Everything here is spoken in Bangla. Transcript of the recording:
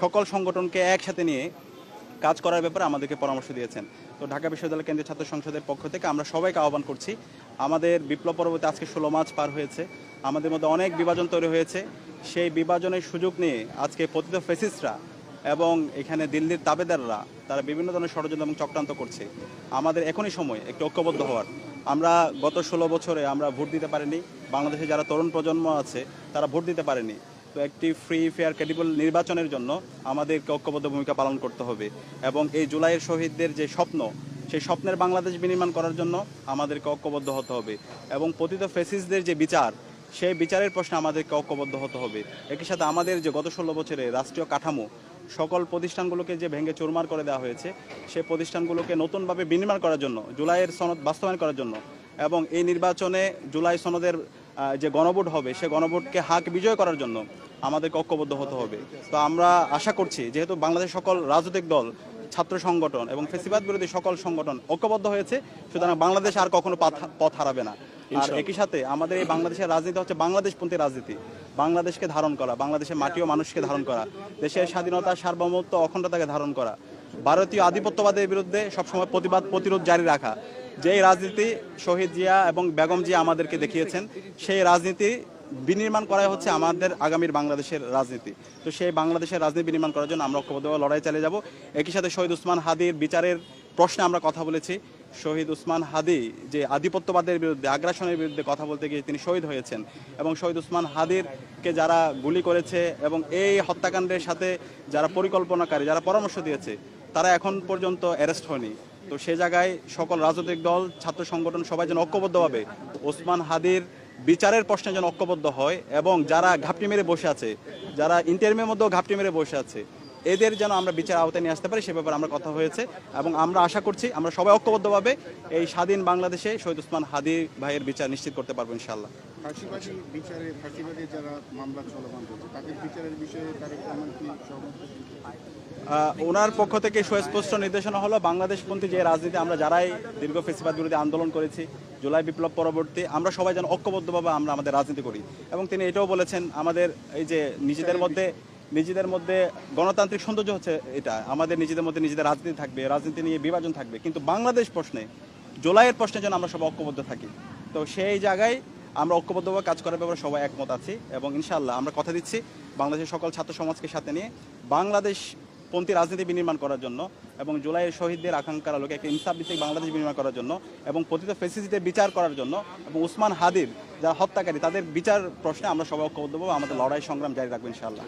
সকল সংগঠনকে একসাথে নিয়ে কাজ করার ব্যাপারে আমাদেরকে পরামর্শ দিয়েছেন। তো ঢাকা বিশ্ববিদ্যালয় কেন্দ্রীয় ছাত্র সংসদের পক্ষ থেকে আমরা সবাইকে আহ্বান করছি, আমাদের বিপ্লব পরবর্তী আজকে ষোলো মার্চ পার হয়েছে, আমাদের মধ্যে অনেক বিভাজন তৈরি হয়েছে। সেই বিভাজনের সুযোগ নিয়ে আজকে পতিত ফেসিস্টরা এবং এখানে দিল্লির তাবেদাররা তারা বিভিন্ন ধরনের ষড়যন্ত্র এবং চক্রান্ত করছে। আমাদের এখনই সময় একটু ঐক্যবদ্ধ হওয়ার। আমরা গত ষোলো বছরে আমরা ভোট দিতে পারিনি, বাংলাদেশে যারা তরুণ প্রজন্ম আছে তারা ভোট দিতে পারেনি। একটি ফ্রি ফেয়ার ক্রেডিবল নির্বাচনের জন্য আমাদেরকে ঐক্যবদ্ধ ভূমিকা পালন করতে হবে। এবং এই জুলাইয়ের শহীদদের যে স্বপ্ন, সেই স্বপ্নের বাংলাদেশ বিনির্মাণ করার জন্য আমাদেরকে ঐক্যবদ্ধ হতে হবে। এবং পতিত ফেসিসদের যে বিচার, সেই বিচারের প্রশ্নে আমাদেরকে ঐক্যবদ্ধ হতে হবে। একই সাথে আমাদের যে গত ষোলো বছরে রাষ্ট্রীয় কাঠামো, সকল প্রতিষ্ঠানগুলোকে যে ভেঙে চুরমার করে দেওয়া হয়েছে সেই প্রতিষ্ঠানগুলোকে নতুনভাবে বিনির্মাণ করার জন্য, জুলাইয়ের সনদ বাস্তবায়ন করার জন্য এবং এই নির্বাচনে জুলাই সনদের যে গণভোট হবে সে গণভোটকে হাক বিজয় করার জন্য আমাদেরকে ঐক্যবদ্ধ হতে হবে। তো আমরা আশা করছি যেহেতু বাংলাদেশ সকল রাজনৈতিক দল ছাত্র সংগঠন এবং ফেসিবাদ বিরোধী সকল সংগঠন ঐক্যবদ্ধ হয়েছে সুতরাং বাংলাদেশ আর কখনো পথ হারাবে না। আর একই সাথে আমাদের এই বাংলাদেশের রাজনীতি হচ্ছে বাংলাদেশপন্থী রাজনীতি। বাংলাদেশকে ধারণ করা বাংলাদেশের মাটি ও মানুষকে ধারণ করা দেশের স্বাধীনতা সার্বভৌমত্ব অখণ্ডতাকে ধারণ করা ভারতীয় আধিপত্যবাদের বিরুদ্ধে সবসময় প্রতিবাদ প্রতিরোধ জারি রাখা যেই রাজনীতি শহীদ জিয়া এবং বেগম জিয়া আমাদেরকে দেখিয়েছেন, সেই রাজনীতি বিনির্মাণ করাই হচ্ছে আমাদের আগামীর বাংলাদেশের রাজনীতি। তো সেই বাংলাদেশের রাজনীতি বিনির্মাণ করার জন্য আমরা ঐক্যবদ্ধভাবে লড়াই চালিয়ে যাব। একই সাথে শহীদ উসমান হাদির বিচারের প্রশ্নে আমরা কথা বলেছি। শহীদ উসমান হাদি যে আধিপত্যবাদের বিরুদ্ধে, আগ্রাসনের বিরুদ্ধে কথা বলতে গিয়ে তিনি শহীদ হয়েছেন এবং শহীদ উসমান হাদিরকে যারা গুলি করেছে এবং এই হত্যাকাণ্ডের সাথে যারা পরিকল্পনাকারী, যারা পরামর্শ দিয়েছে, তারা এখন পর্যন্ত অ্যারেস্ট হয়নি। তো সে জায়গায় সকল রাজনৈতিক দল, ছাত্র সংগঠন সবাই যেন ঐক্যবদ্ধভাবে ওসমান হাদির বিচারের প্রশ্নে যেন ঐক্যবদ্ধ হয় এবং যারা ঘাপটি মেরে বসে আছে, যারা ইন্টারভিউর মধ্যেও ঘাপটি মেরে বসে আছে, এদের যেন আমরা বিচার আওতায় নিয়ে আসতে পারি, সে ব্যাপারে আমরা কথা হয়েছে এবং আমরা আশা করছি আমরা সবাই ঐক্যবদ্ধভাবে এই স্বাধীন বাংলাদেশে শহীদ উসমান হাদি ভাইয়ের বিচার নিশ্চিত করতে পারব ইনশাল্লাহ ফাঁসিবাদী বিচারে ফাঁসিবাদী যারা মামলা চলমান তাদের বিচারের বিষয়ে কি ওনার পক্ষ থেকে সুস্পষ্ট নির্দেশনা হলো, বাংলাদেশপন্থী যে রাজনীতি আমরা যারাই দীর্ঘ ফেসিবাদ বিরোধী আন্দোলন করেছি, জুলাই বিপ্লব পরবর্তী, আমরা সবাই যেন ঐক্যবদ্ধভাবে আমরা আমাদের রাজনীতি করি। এবং তিনি এটাও বলেছেন, আমাদের এই যে নিজেদের মধ্যে নিজেদের মধ্যে গণতান্ত্রিক সৌন্দর্য হচ্ছে এটা, আমাদের নিজেদের মধ্যে নিজেদের রাজনীতি থাকবে, রাজনীতি নিয়ে বিভাজন থাকবে। কিন্তু বাংলাদেশ প্রশ্নে, জুলাইয়ের প্রশ্নে যেন আমরা সবাই ঐক্যবদ্ধ থাকি। তো সেই জায়গায় আমরা ঐক্যবদ্ধভাবে কাজ করার ব্যাপারে সবাই একমত আছি এবং ইনশাআল্লাহ আমরা কথা দিচ্ছি বাংলাদেশের সকল ছাত্র সমাজকে সাথে নিয়ে বাংলাদেশ পন্থী রাজনীতি বিনির্মাণ করার জন্য এবং জুলাইয়ের শহীদদের আকাঙ্ক্ষার আলোকে একটা ইনসাফ ভিত্তিক বাংলাদেশ বিনির্মাণ করার জন্য এবং পতিত ফেসিসিদের বিচার করার জন্য এবং উসমান হাদির যারা হত্যাকারী, তাদের বিচার প্রশ্নে আমরা সবাই ঐক্যবদ্ধভাবে আমাদের লড়াই সংগ্রাম জারি রাখব ইনশাআল্লাহ।